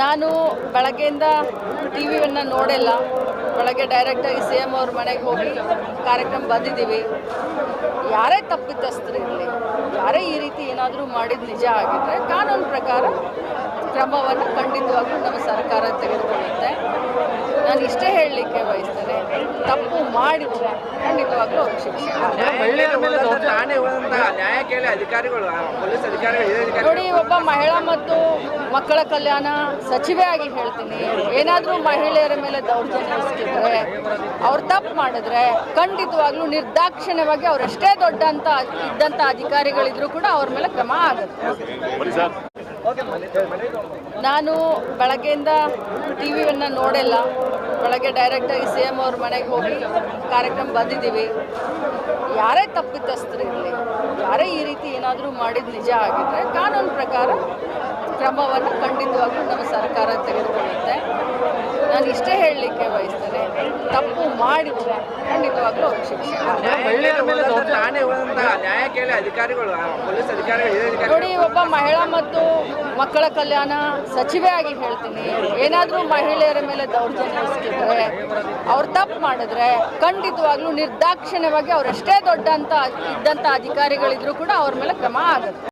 ನಾನು ಬೆಳಗ್ಗೆಯಿಂದ ಟಿ ವಿಯನ್ನು ನೋಡಿಲ್ಲ. ಬೆಳಗ್ಗೆ ಡೈರೆಕ್ಟಾಗಿ ಸಿ ಎಂ ಅವ್ರ ಮನೆಗೆ ಹೋಗಿ ಕಾರ್ಯಕ್ರಮ ಬಂದಿದ್ದೀವಿ. ಯಾರೇ ತಪ್ಪಿತಸ್ಥರಿರಲಿ ಯಾರೇ ಈ ರೀತಿ ಏನಾದರೂ ಮಾಡಿದ ನಿಜ ಆಗಿದ್ರೆ ಕಾನೂನು ಪ್ರಕಾರ ಕ್ರಮವನ್ನು ಖಂಡಿತವಾಗ್ಲೂ ನಮ್ಮ ಸರ್ಕಾರ ತೆಗೆದುಕೊಳ್ಳುತ್ತೆ. ನಾನು ಇಷ್ಟೇ ಹೇಳಲಿಕ್ಕೆ ಬಯಸ್ತೇನೆ ತಪ್ಪು ಮಾಡಿದ್ರೆ ಖಂಡಿತವಾಗ್ಲೂ ಅವ್ರಿಗೆ ಶಿಕ್ಷೆ. ಮಹಿಳೆಯರ ಮೇಲೆ ಠಾಣೆ ಹೋದಂತಹ ನ್ಯಾಯ ಕೇಳಿ ಅಧಿಕಾರಿಗಳು ಪೊಲೀಸ್ ಅಧಿಕಾರಿಗಳು ಹಿರಿಯ ಅಧಿಕಾರಿಗಳು. ನೋಡಿ ಒಬ್ಬ ಮಹಿಳಾ ಮತ್ತು ಮಕ್ಕಳ ಕಲ್ಯಾಣ ಸಚಿವೆ ಆಗಿ ಹೇಳ್ತೀನಿ. ಏನಾದರೂ ಮಹಿಳೆಯರ ಮೇಲೆ ದೌರ್ಜನ್ಯ ಸಿಕ್ಕಿದ್ರೆ ಅವ್ರು ತಪ್ಪು ಮಾಡಿದ್ರೆ ಖಂಡಿತವಾಗ್ಲೂ ನಿರ್ದಾಕ್ಷಿಣ್ಯವಾಗಿ ಅವರೆಷ್ಟೇ ದೊಡ್ಡ ಅಂತ ಇದ್ದಂಥ ಅಧಿಕಾರಿಗಳಿದ್ರು ಕೂಡ ಅವ್ರ ಮೇಲೆ ಕ್ರಮ ಆಗುತ್ತೆ. ನಾನು ಬೆಳಗ್ಗೆಯಿಂದ ಟಿ ವಿಯನ್ನು ನೋಡಿಲ್ಲ. ಬೆಳಗ್ಗೆ ಡೈರೆಕ್ಟಾಗಿ ಸಿ ಎಂ ಅವ್ರ ಮನೆಗೆ ಹೋಗಿ ಕಾರ್ಯಕ್ರಮ ಬಂದಿದ್ದೀವಿ. ಯಾರೇ ತಪ್ಪಿತಸ್ಥರಿರಲಿ ಯಾರೇ ಈ ರೀತಿ ಏನಾದರೂ ಮಾಡಿದ ನಿಜ ಆಗಿದ್ರೆ ಕಾನೂನು ಪ್ರಕಾರ ಕ್ರಮವನ್ನು ಖಂಡಿತವಾಗ್ಲೂ ನಮ್ಮ ಸರ್ಕಾರ ತೆಗೆದುಕೊಳ್ಳುತ್ತೆ. ನಾನು ಇಷ್ಟೇ ಹೇಳಲಿಕ್ಕೆ ಬಯಸ್ತೇನೆ ತಪ್ಪು ಮಾಡಿದರೆ ಖಂಡಿತವಾಗ್ಲೂ ಅವ್ರಿಗೆ ಶಿಕ್ಷೆ ನೋಡಿ ಒಬ್ಬ ಮಹಿಳಾ ಮತ್ತು ಮಕ್ಕಳ ಕಲ್ಯಾಣ ಸಚಿವೆ ಆಗಿ ಹೇಳ್ತೀನಿ. ಏನಾದರೂ ಮಹಿಳೆಯರ ಮೇಲೆ ದೌರ್ಜನ್ಯ ಎಸಗಿದ್ರೆ ಅವ್ರು ತಪ್ಪು ಮಾಡಿದ್ರೆ ಖಂಡಿತವಾಗ್ಲೂ ನಿರ್ದಾಕ್ಷಿಣ್ಯವಾಗಿ ಅವರೆಷ್ಟೇ ದೊಡ್ಡ ಅಂತ ಇದ್ದಂಥ ಅಧಿಕಾರಿಗಳಿದ್ರು ಕೂಡ ಅವ್ರ ಮೇಲೆ ಕ್ರಮ ಆಗುತ್ತೆ.